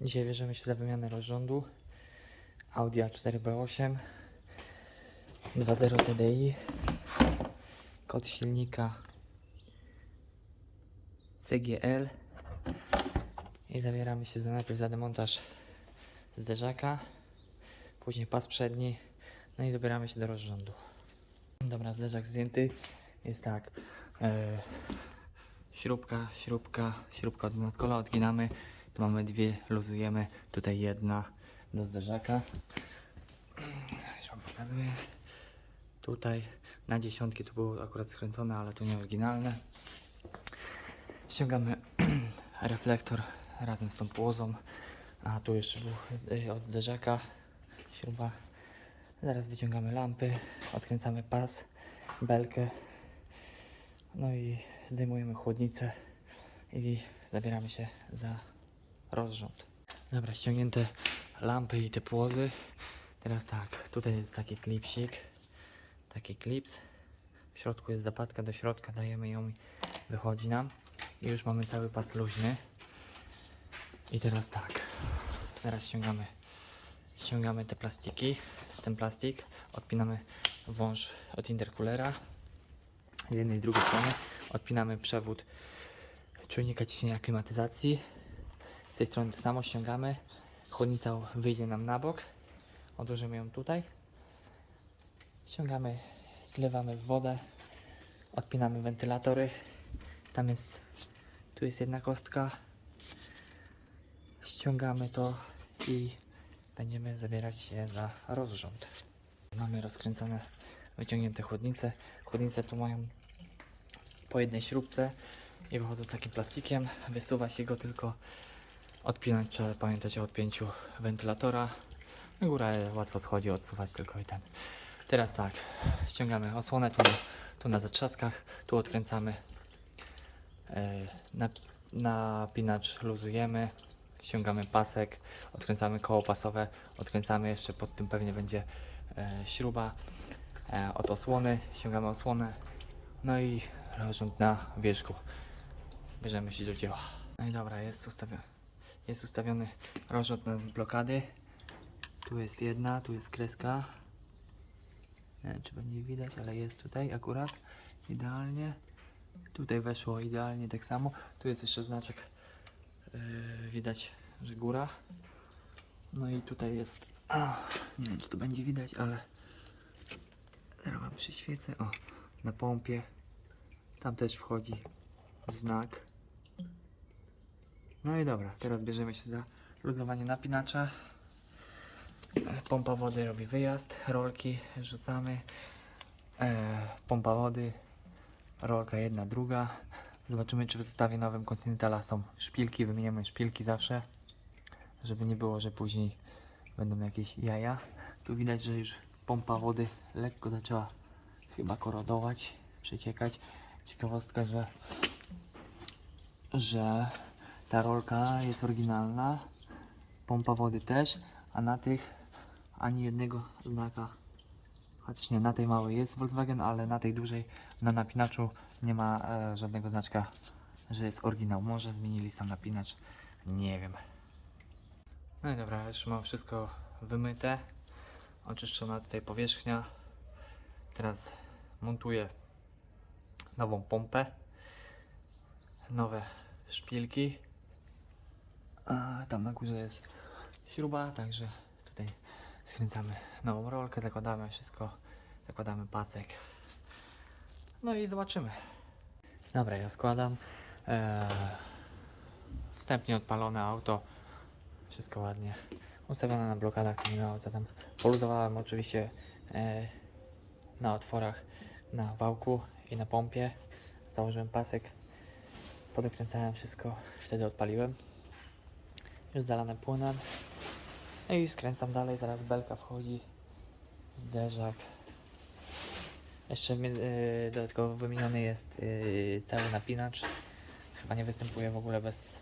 Dzisiaj bierzemy się za wymianę rozrządu Audi A4B8 2.0 TDI kod silnika CGL i zabieramy się za najpierw za demontaż zderzaka, później pas przedni, no i dobieramy się do rozrządu. Dobra, zderzak zdjęty. Jest tak. E, śrubka, śrubka, śrubka od nadkola odginamy. Mamy dwie, luzujemy. Tutaj jedna do zderzaka. Już wam pokazuję. Tutaj na dziesiątki tu było akurat skręcone, ale tu nie oryginalne. Ściągamy reflektor razem z tą płozą. A tu jeszcze był y, od zderzaka śruba. Zaraz wyciągamy lampy, odkręcamy pas, belkę. No i zdejmujemy chłodnicę i zabieramy się za rozrząd. Dobra, ściągnięte lampy i te płozy. Teraz tak, tutaj jest taki klipsik, taki klips. W środku jest zapadka, do środka dajemy ją i wychodzi nam. I już mamy cały pas luźny. I teraz tak, teraz ściągamy, ściągamy te plastiki, ten plastik, odpinamy wąż od interkulera z jednej i z drugiej strony, odpinamy przewód czujnika ciśnienia klimatyzacji. Z tej strony to samo ściągamy, chłodnica wyjdzie nam na bok, odłożymy ją tutaj, ściągamy, zlewamy wodę, odpinamy wentylatory, tam jest, tu jest jedna kostka, ściągamy to i będziemy zabierać się za rozrząd. Mamy rozkręcone, wyciągnięte chłodnice. Chłodnice tu mają po jednej śrubce i wychodzą z takim plastikiem. Wysuwa się go tylko odpinać, trzeba pamiętać o odpięciu wentylatora. Na górę łatwo schodzi, odsuwać tylko i ten. Teraz tak, ściągamy osłonę tu, tu na zatrzaskach, tu odkręcamy e, nap- napinacz luzujemy, ściągamy pasek, odkręcamy koło pasowe, odkręcamy jeszcze pod tym pewnie będzie e, śruba e, od osłony, ściągamy osłonę, no i rozrząd na wierzchu. Bierzemy się do dzieła. No i dobra, jest ustawiony, jest ustawiony rozrząd na blokady. Tu jest jedna, tu jest kreska. Nie wiem, czy będzie widać, ale jest tutaj akurat idealnie. Tutaj weszło idealnie tak samo. Tu jest jeszcze znaczek. Yy, widać, że góra. No i tutaj jest. A, nie wiem, czy tu będzie widać, ale. Teraz przyświecę. O, na pompie. Tam też wchodzi znak. No i dobra, teraz bierzemy się za luzowanie napinacza. Pompa wody robi wyjazd, rolki rzucamy. E, pompa wody, rolka jedna, druga. Zobaczymy, czy w zestawie nowym Continentala są szpilki. Wymieniamy szpilki zawsze, żeby nie było, że później będą jakieś jaja. Tu widać, że już pompa wody lekko zaczęła chyba korodować, przeciekać. Ciekawostka, że, że ta rolka jest oryginalna, pompa wody też, a na tych ani jednego znaka Chociaż nie, na tej małej jest Volkswagen, ale na tej dużej, na napinaczu nie ma e, żadnego znaczka, że jest oryginał. Może zmienili sam napinacz, nie wiem. No i dobra, już mam wszystko wymyte, oczyszczona tutaj powierzchnia. Teraz montuję nową pompę, nowe szpilki. A tam na górze jest śruba, także tutaj skręcamy nową rolkę, zakładamy wszystko, zakładamy pasek. No i zobaczymy. Dobra, ja składam. Eee, wstępnie odpalone auto. Wszystko ładnie ustawione na blokadach, to nie miało co tam. Poluzowałem oczywiście e, na otworach na wałku i na pompie. Założyłem pasek, podokręcałem wszystko, wtedy odpaliłem. Już zalane płynem. No i skręcam dalej, zaraz belka wchodzi, zderzak. Jeszcze yy, dodatkowo wymieniony jest yy, cały napinacz. Chyba nie występuje w ogóle bez,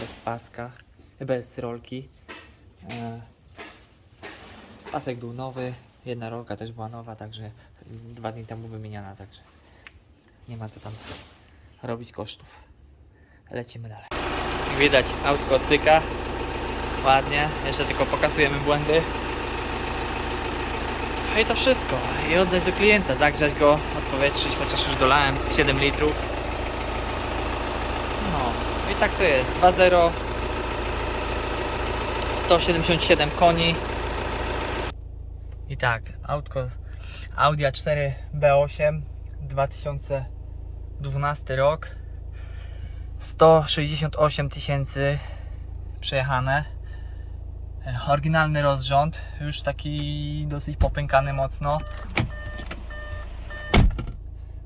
bez paska, bez rolki. E, pasek był nowy, jedna rolka też była nowa, także dwa dni temu wymieniana, także nie ma co tam robić kosztów. Lecimy dalej. Widać, autko cyka. Ładnie. Jeszcze tylko pokazujemy błędy. No i to wszystko. I oddać do klienta, zagrzać go, odpowietrzyć, chociaż już dolałem z 7 litrów. No, i tak to jest. 2.0 177 koni. I tak, autko Audi A4 B8 2012 rok 168 tysięcy przejechane E, Oryginalny rozrząd, już taki dosyć popękany mocno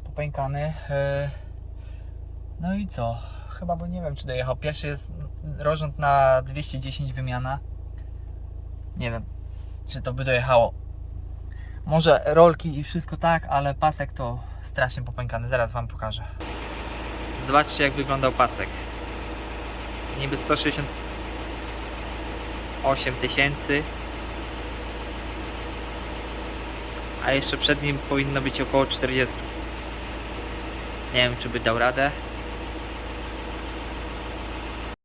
Popękany e, No i co? Chyba, bo nie wiem czy dojechał Pierwszy jest rozrząd na 210 wymiana Nie wiem czy to by dojechało może rolki i wszystko tak, ale pasek to strasznie popękany. Zaraz Wam pokażę. Zobaczcie jak wyglądał pasek. Niby 168 tysięcy. A jeszcze przed nim powinno być około 40. Nie wiem czy by dał radę.